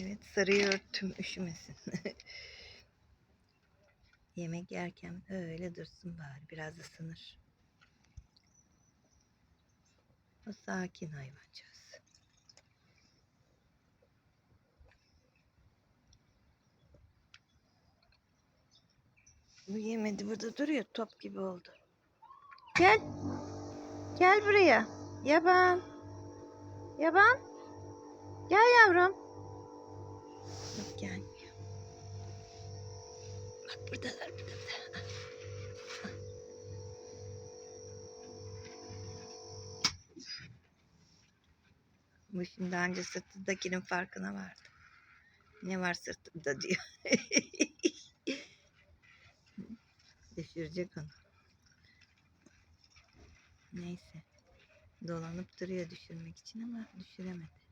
Evet sarıyı örttüm üşümesin. Yemek yerken öyle dursun bari biraz ısınır. O sakin hayvancağız. Bu yemedi burada duruyor top gibi oldu. Gel. Gel buraya. Yaban. Yaban. Gel yavrum. Yok gelmiyor. Bak buradalar burada. burada. Bu şimdi anca sırtındakinin farkına vardı. Ne var sırtımda diyor. Düşürecek onu. Neyse. Dolanıp duruyor düşürmek için ama düşüremedi.